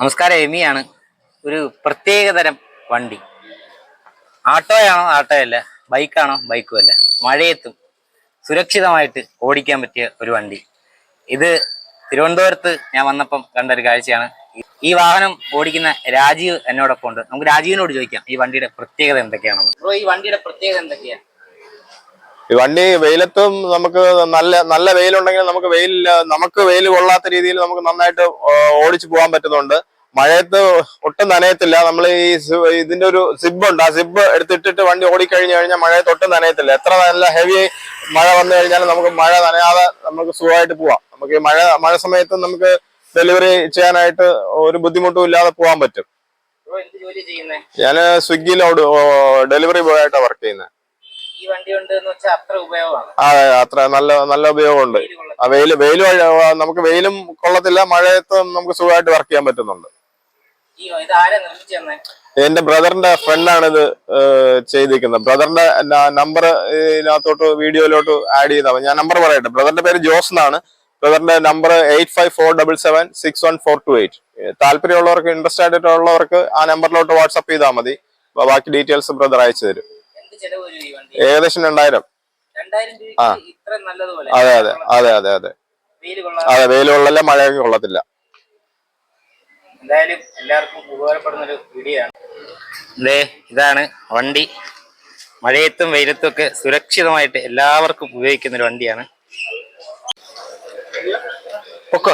നമസ്കാരം എമിയാണ്. ഒരു പ്രത്യേകതരം വണ്ടി. ആട്ടോയാണോ ആട്ടോയല്ല. ബൈക്കാണോ ബൈക്കും അല്ല. മഴയത്തും സുരക്ഷിതമായിട്ട് ഓടിക്കാൻ പറ്റിയ ഒരു വണ്ടി. ഇത് തിരുവനന്തപുരത്ത് ഞാൻ വന്നപ്പം കണ്ട ഒരു കാഴ്ചയാണ്. ഈ വാഹനം ഓടിക്കുന്ന രാജീവ് എന്നോടൊപ്പം ഉണ്ട് നമുക്ക് രാജീവിനോട് ചോദിക്കാം ഈ വണ്ടിയുടെ പ്രത്യേകത എന്തൊക്കെയാണെന്ന്. അപ്പോൾ ഈ വണ്ടിയുടെ പ്രത്യേകത എന്തൊക്കെയാ? ഈ വണ്ടി വെയിലത്തും നമുക്ക് നല്ല നല്ല വെയിലുണ്ടെങ്കിൽ നമുക്ക് വെയിൽ നമുക്ക് വെയിൽ കൊള്ളാത്ത രീതിയിൽ നമുക്ക് നന്നായിട്ട് ഓടിച്ചു പോകാൻ പറ്റുന്നുണ്ട്. മഴയത്ത് ഒട്ടും നനയത്തില്ല. നമ്മൾ ഈ ഇതിന്റെ ഒരു സിബ് ഉണ്ട്. ആ സിബ് എടുത്തിട്ടിട്ട് വണ്ടി ഓടിക്കഴിഞ്ഞു കഴിഞ്ഞാൽ മഴയത്ത് ഒട്ടും നനയത്തില്ല. എത്ര നല്ല ഹെവി മഴ വന്നു കഴിഞ്ഞാലും നമുക്ക് മഴ നനയാതെ നമുക്ക് സുഖമായിട്ട് പോവാം. നമുക്ക് ഈ മഴ മഴ സമയത്ത് നമുക്ക് ഡെലിവറി ചെയ്യാനായിട്ട് ഒരു ബുദ്ധിമുട്ടും ഇല്ലാതെ പോകാൻ പറ്റും. ഞാൻ സ്വിഗ്ഗിയിലോട് ഡെലിവറി ബോയ് ആയിട്ടാണ് വർക്ക് ചെയ്യുന്നത് ഈ വണ്ടി എന്ന് വെച്ചാൽ അത്ര ഉപയോഗമാണ്. ആ അത്ര നല്ല നല്ല ഉപയോഗമുണ്ട്. ആ വെയിൽ വെയിൽ നമുക്ക് വെയിലും കൊള്ളത്തില്ല മഴയത്ത് നമുക്ക് സുഖമായിട്ട് വർക്ക് ചെയ്യാൻ പറ്റുന്നുണ്ട്. എന്റെ ബ്രദറിന്റെ ഫ്രണ്ടാണ് ഇത് ചെയ്തിരിക്കുന്നത്. ബ്രദറിന്റെ നമ്പർ ഇതിനകത്തോട്ട് വീഡിയോയിലോട്ട് ആഡ് ചെയ്താൽ ഞാൻ നമ്പർ പറയട്ടെ. ബ്രദറിന്റെ പേര് ജോസ് എന്നാണ്. ബ്രദറിന്റെ number eight five four double seven six one four two eight. താല്പര്യമുള്ളവർക്ക് ഇൻട്രസ്റ്റ് ആയിട്ടുള്ളവർക്ക് ആ നമ്പറിലോട്ട് വാട്സപ്പ് ചെയ്താൽ മതി. ബാക്കി ഡീറ്റെയിൽസ് ബ്രദർ അയച്ചു തരും. ഏകദേശം രണ്ടായിരം. ആ. അതെ അതെ അതെ അതെ അതെ. അതെ വെയിൽ കൊള്ളല്ല മഴയൊക്കെ കൊള്ളത്തില്ല. എന്തായാലും എല്ലാവർക്കും ഉപകാരപ്പെടുന്ന ഒരു വീഡിയോ ആണ് ദേ ഇതാണ് വണ്ടി. മഴയത്തും വെയിലത്തും ഒക്കെ സുരക്ഷിതമായിട്ട് എല്ലാവർക്കും ഉപയോഗിക്കുന്ന ഒരു വണ്ടിയാണ്. പൊക്കോ.